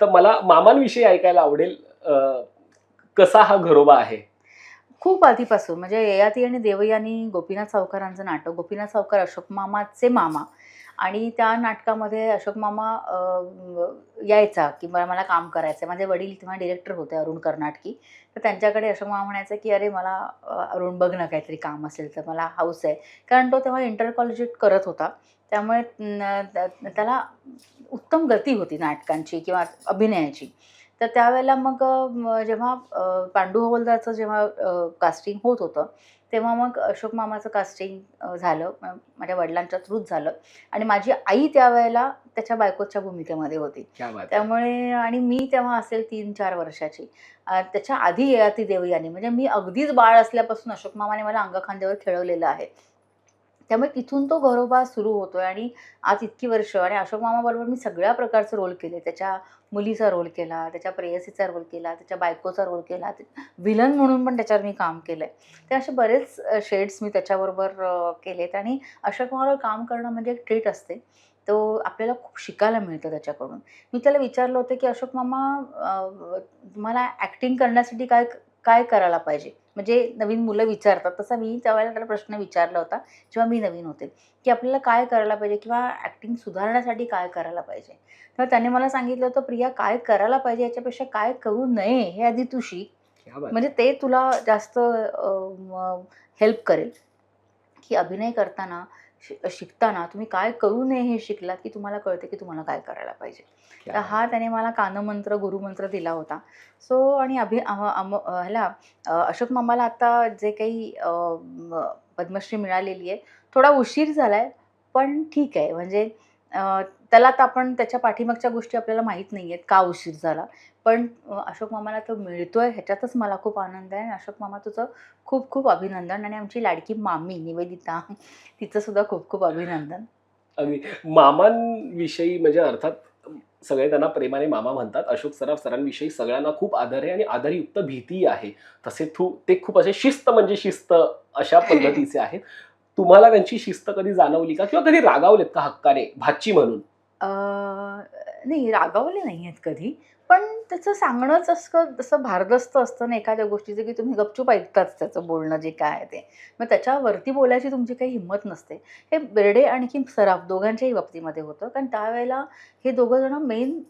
तर मला मामांविषयी ऐकायला आवडेल कसा हा घरोबा आहे? खूप आधीपासून म्हणजे ययाती आणि देवयानी गोपीनाथ सावकारांचं नाटक गोपीनाथ सावकार अशोक मामाचे मामा. आणि त्या नाटकामध्ये अशोक मामा यायचा की मला मला काम करायचं माझे वडील तेव्हा डिरेक्टर होते अरुण कर्नाटकी. तर त्यांच्याकडे अशोक मामा म्हणायचं की अरे मला अरुण बघ ना काहीतरी काम असेल तर मला हाऊस आहे. कारण तो तेव्हा इंटर कॉलेजिएट करत होता. त्यामुळे त्याला उत्तम गती होती नाटकांची किंवा अभिनयाची. तर त्यावेळेला मग जेव्हा पांडू हवलदारचं जेव्हा कास्टिंग होत होतं तेव्हा मग अशोक मामाचं कास्टिंग झालं. माझ्या वडिलांच्या थ्रूच झालं. आणि माझी आई त्यावेळेला त्याच्या बायकोच्या भूमिकेमध्ये होती. त्यामुळे आणि मी तेव्हा असेल तीन चार वर्षाची त्याच्या आधी ययाती देवयानी म्हणजे मी अगदीच बाळ असल्यापासून अशोक मामाने मला अंगखांद्यावर खेळवलेलं आहे. त्यामुळे तिथून तो घरोबा सुरू होतोय आणि आज इतकी वर्ष आणि अशोक मामाबरोबर मी सगळ्या प्रकारचं रोल केले. त्याच्या मुलीचा रोल केला त्याच्या प्रेयसीचा रोल केला त्याच्या बायकोचा रोल केला. विलन म्हणून पण त्याच्यावर मी काम केलं आहे ते असे बरेच शेड्स मी त्याच्याबरोबर केले केलेत आणि अशोक मामावर काम करणं म्हणजे एक ट्रीट असते. तो आपल्याला खूप शिकायला मिळतं त्याच्याकडून. मी त्याला विचारलं होतं की अशोक मामा तुम्हाला ॲक्टिंग करण्यासाठी काय काय करायला पाहिजे? म्हणजे नवीन मुलं विचारतात. तसा मी त्यावेळेला त्याला प्रश्न विचारला होता जेव्हा मी नवीन होते की आपल्याला काय करायला पाहिजे किंवा ॲक्टिंग सुधारण्यासाठी काय करायला पाहिजे? तर त्याने मला सांगितलं होतं प्रिया काय करायला पाहिजे याच्यापेक्षा काय करू नये हे आधी तू शिक. म्हणजे ते तुला जास्त हेल्प करेल. की अभिनय करताना शिकताना तुम्ही काय करू नये हे शिकलात की तुम्हाला कळते की तुम्हाला काय करायला पाहिजे. तर हा त्याने मला कानमंत्र गुरुमंत्र दिला होता. सो आणि अभि ह्याला अशोक मामाला आता जे काही पद्मश्री मिळालेली आहे थोडा उशीर झाला आहे पण ठीक आहे. म्हणजे त्याला आता आपण त्याच्या पाठीमागच्या गोष्टी आपल्याला माहीत नाही आहेत का उशीर झाला. पण अशोक मामाला तो मिळतोय ह्याच्यातच मला खूप आनंद आहे. आणि अशोक मामा तुझं खूप खूप अभिनंदन आणि आमची लाडकी मामी निवेदिता तिचं सुद्धा खूप खूप अभिनंदन. अगदी मामांविषयी म्हणजे अर्थात सगळे त्यांना प्रेमाने मामा म्हणतात. अशोक सराफ सरांविषयी सगळ्यांना खूप आदर आहे आणि आदरयुक्त भीती आहे. तसे थू ते खूप असे शिस्त म्हणजे शिस्त अशा पद्धतीचे आहेत. तुम्हाला त्यांची शिस्त कधी जाणवली का? किंवा कधी रागावलेत का हक्काने? भाची म्हणून? नाही रागावले नाही आहेत कधी. पण त्याचं सांगणंच असं जसं भारदस्त असतं ना एखाद्या गोष्टीचं की तुम्ही गपचूप ऐकताच त्याचं बोलणं जे काय आहे ते. मग त्याच्यावरती बोलायची तुमची काही हिंमत नसते. हे बेर्डे आणखी सराफ दोघांच्याही बाबतीमध्ये होतं. कारण त्यावेळेला हे दोघं जण मेन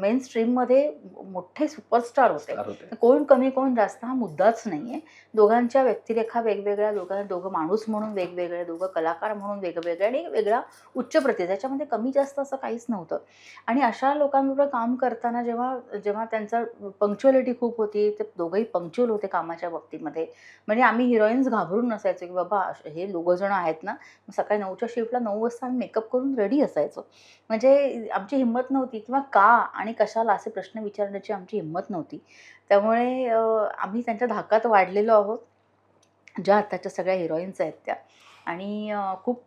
मेन स्ट्रीममध्ये मोठे सुपरस्टार होते. कोण कमी कोण जास्त हा मुद्दाच नाही आहे दोघांच्या व्यक्तिरेखा वेगवेगळ्या दोघां दोघं माणूस म्हणून वेगवेगळे दोघं कलाकार म्हणून वेगवेगळे आणि वेगळा उच्च प्रती त्याच्यामध्ये कमी जास्त असं काहीच नव्हतं. आणि अशा लोकांबरोबर काम करताना जेव्हा जेव्हा त्यांचं पंक्च्युअलिटी खूप होती ते दोघंही पंक्च्युअल होते कामाच्या बाबतीमध्ये. म्हणजे आम्ही हिरोईन्स घाबरून नसायचो की बाबा हे दोघं जण आहेत ना मग सकाळी नऊच्या शिफ्टला नऊ वाजता आम्ही मेकअप करून रेडी असायचो. म्हणजे आमची हिंमत नव्हती किंवा का आणि कशाला असे प्रश्न विचारण्याची आमची हिंमत नव्हती. त्यामुळे आम्ही त्यांच्या धाकात वाढलेलो आहोत ज्या आत्ताच्या सगळ्या हिरोईन्स आहेत त्या. आणि खूप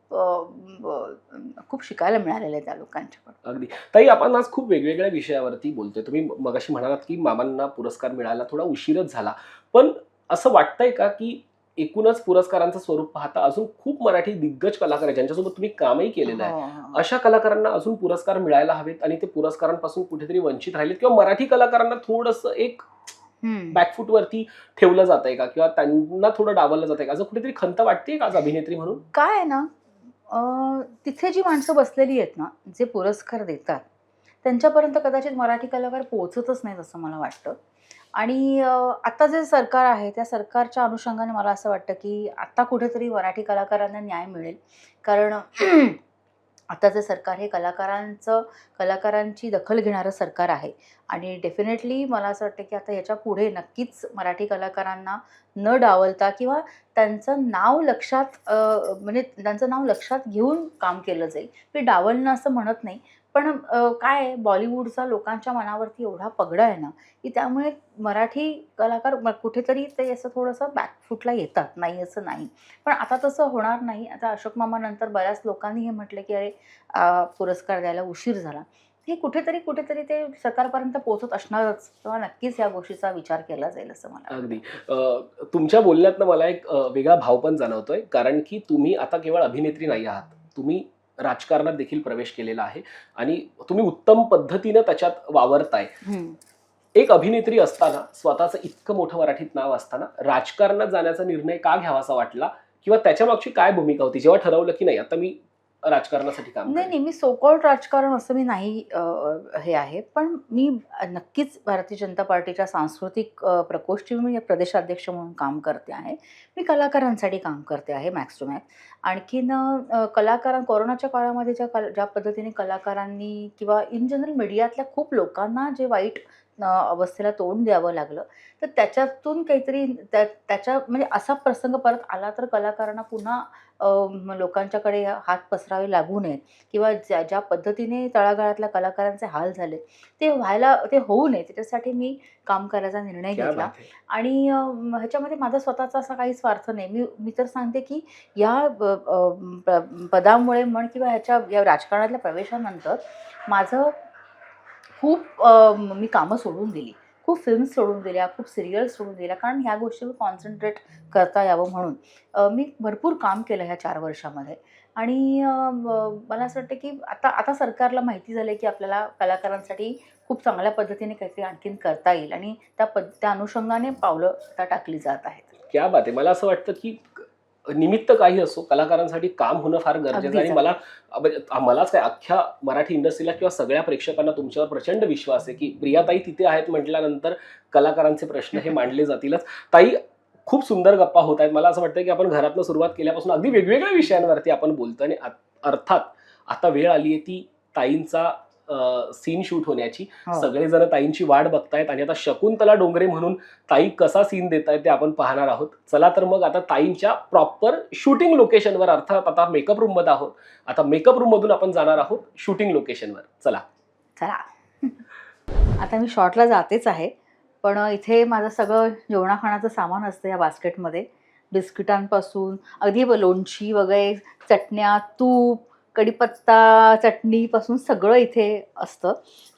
खूप शिकायला मिळालेलं आहे त्या लोकांच्याकडून. अगदी. ताई आपण आज खूप वेगवेगळ्या विषयावरती बोलतोय. तुम्ही मगाशी म्हणालात की मामांना पुरस्कार मिळायला थोडा उशीरच झाला. पण असं वाटतंय का की एकूणच पुरस्कारांचं स्वरूप पाहता अजून खूप मराठी दिग्गज कलाकार आहेत ज्यांच्यासोबत तुम्ही कामही केलेलं आहे. हो, हो. अशा कलाकारांना अजून पुरस्कार मिळायला हवेत आणि ते पुरस्कारांपासून कुठेतरी वंचित राहिलेत? किंवा मराठी कलाकारांना थोडंसं एक हम्म. बॅकफूटवरती ठेवलं जात आहे का? किंवा त्यांना थोडं डावललं जात आहे का? असं कुठेतरी खंत वाटते का आज अभिनेत्री म्हणून? काय आहे ना तिथे जी माणसं बसलेली आहेत ना जे पुरस्कार देतात त्यांच्यापर्यंत कदाचित मराठी कलाकार पोहोचतच नाहीत असं मला वाटतं. आणि आता जे सरकार आहे त्या सरकारच्या अनुषंगाने मला असं वाटतं की आता कुठेतरी मराठी कलाकारांना न्याय मिळेल. कारण आता जे सरकार हे कलाकारांचं कलाकारांची दखल घेणारं सरकार आहे. आणि डेफिनेटली मला असं वाटतं की आता याच्यापुढे नक्कीच मराठी कलाकारांना न डावलता किंवा त्यांचं नाव लक्षात म्हणजे त्यांचं नाव लक्षात घेऊन काम केलं जाईल. मी डावलणं असं म्हणत नाही पण काय आहे बॉलिवूडचा लोकांच्या मनावरती एवढा पगडा आहे ना की त्यामुळे मराठी कलाकार कुठेतरी ते असं थोडंसं बॅकफुटला येतात. नाही असं नाही. पण आता तसं होणार नाही. आता अशोक मामानंतर बऱ्याच लोकांनी हे म्हटलं की अरे पुरस्कार द्यायला उशीर झाला. हे कुठेतरी कुठेतरी ते सरकारपर्यंत पोहोचत असणारच. तेव्हा नक्कीच या गोष्टीचा विचार केला जाईल असं मला. अगदी. तुमच्या बोलण्यातनं मला एक वेगळा भाव पण जाणवतोय. कारण की तुम्ही आता केवळ अभिनेत्री नाही आहात. तुम्ही राजकारणात देखील प्रवेश केलेला आहे. आणि तुम्ही उत्तम पद्धतीनं त्याच्यात वावरताय. एक अभिनेत्री असताना स्वतःचं इतकं मोठं मराठीत नाव असताना राजकारणात जाण्याचा निर्णय का घ्यावासा वाटला? किंवा त्याच्या मागची काय भूमिका होती? जेव्हा ठरवलं की नाही आता मी राजकारणासाठी काम नाही. नाही मी सोकॉल्ड राजकारण असं मी नाही हे आहे. पण मी नक्कीच भारतीय जनता पार्टीच्या सांस्कृतिक प्रकोष्ठी मी प्रदेशाध्यक्ष म्हणून काम करते आहे. मी कलाकारांसाठी काम करते आहे मॅक्स टू मॅक्स आणखीन कलाकारां कोरोनाच्या काळामध्ये ज्या कल ज्या पद्धतीने कलाकारांनी किंवा इन जनरल मीडियातल्या खूप लोकांना जे वाईट अवस्थेला तोंड द्यावं लागलं तर त्याच्यातून काहीतरी त्या त्याच्या म्हणजे असा प्रसंग परत आला तर कलाकारांना पुन्हा लोकांच्याकडे हात पसरावे लागू नयेत किंवा ज्या ज्या पद्धतीने तळागाळातल्या कलाकारांचे हाल झाले ते व्हायला ते होऊ नये त्याच्यासाठी मी काम करायचा निर्णय घेतला. आणि ह्याच्यामध्ये माझा स्वतःचा असा काही स्वार्थ नाही. मी मी तर सांगते की या पदामुळे म्हण किंवा ह्याच्या या राजकारणातल्या प्रवेशानंतर माझं खूप मी कामं सोडून दिली. खूप फिल्म्स सोडून दिल्या खूप सिरियल्स सोडून दिल्या. कारण ह्या गोष्टीवर कॉन्सन्ट्रेट करता यावं म्हणून. मी भरपूर काम केलं ह्या चार वर्षामध्ये. आणि मला असं वाटतं की आता आता सरकारला माहिती झालं की आपल्याला कलाकारांसाठी खूप चांगल्या पद्धतीने काहीतरी आणखीन करता येईल. आणि त्या पद त्या अनुषंगाने पावलं आता टाकली जात आहेत. क्या बात आहे. मला असं वाटतं की निमित्त काही असो कलाकारांसाठी काम होणं फार गरजेचं आहे. आणि. मला म्हणजे मलाच काय अख्ख्या मराठी इंडस्ट्रीला किंवा सगळ्या प्रेक्षकांना तुमच्यावर प्रचंड विश्वास आहे की प्रियाताई तिथे आहेत म्हटल्यानंतर कलाकारांचे प्रश्न हे मांडले जातीलच ताई खूप सुंदर गप्पा होत आहेत मला असं वाटतं की आपण घरातनं सुरुवात केल्यापासून अगदी वेगवेगळ्या विषयांवरती आपण बोलतो आणि अर्थात आता वेळ आली आहे ती ताईंचा सीन शूट होण्याची. हो. सगळेजण ताईंची वाट बघतायत आणि आता शकुंतला डोंगरे म्हणून ताई कसा सीन देत आहेत ते आपण पाहणार आहोत. चला तर मग आता ताईंच्या प्रॉपर शूटिंग लोकेशनवर अर्थात आता मेकअप रूममध्ये आहोत. आता मेकअप रूम मधून आपण जाणार आहोत शूटिंग लोकेशनवर चला. चला. आता मी शॉर्टला जातेच आहे पण इथे माझं सगळं जेवणा खाण्याचं सामान असतं या बास्केटमध्ये बिस्किटांपासून अगदी लोणची वगैरे चटण्या तूप कढीपत्ता चटणीपासून सगळं इथे असतं.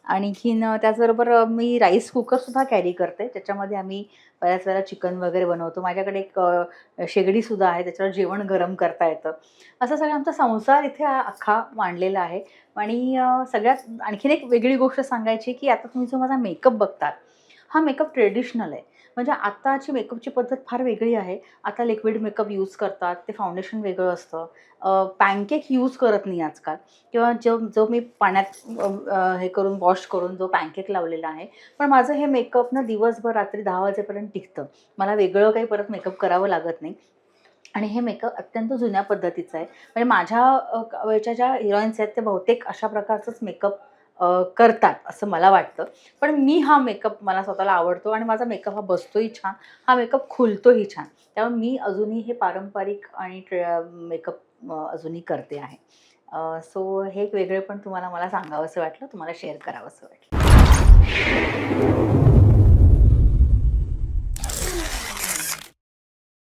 आणखीन त्याचबरोबर मी राईस कुकरसुद्धा कॅरी करते. त्याच्यामध्ये आम्ही बऱ्याच वेळेला चिकन वगैरे बनवतो. माझ्याकडे एक शेगडीसुद्धा आहे. त्याच्यावर जेवण गरम करता येतं. असं सगळं आमचा संसार इथे अख्खा मांडलेला आहे. आणि सगळ्यात आणखीन एक वेगळी गोष्ट सांगायची की आता तुम्ही जो माझा मेकअप बघतात हा मेकअप ट्रेडिशनल आहे. म्हणजे आत्ताची मेकअपची पद्धत फार वेगळी आहे. आता लिक्विड मेकअप यूज करतात ते फाउंडेशन वेगळं असतं. पॅनकेक यूज करत नाही आजकाल. किंवा जो जो मी पाण्यात हे करून वॉश करून जो पॅनकेक लावलेला आहे पण माझं हे मेकअप ना दिवसभर रात्री दहा वाजेपर्यंत टिकतं. मला वेगळं काही परत मेकअप करावं लागत नाही. आणि हे मेकअप अत्यंत जुन्या पद्धतीचं आहे. म्हणजे माझ्या वेळच्या ज्या हिरोईन्स आहेत ते बहुतेक अशा प्रकारचंच मेकअप करतात असं मला वाटतं. पण मी हा मेकअप मला स्वतःला आवडतो आणि माझा मेकअप हा बसतोही छान हा मेकअप खुलतोही छान. त्यामुळे मी अजूनही हे पारंपरिक आणि मेकअप अजूनही करते आहे. सो हे एक वेगळे पण तुम्हाला मला सांगावं असं वाटलं तुम्हाला शेअर करावं असं वाटलं.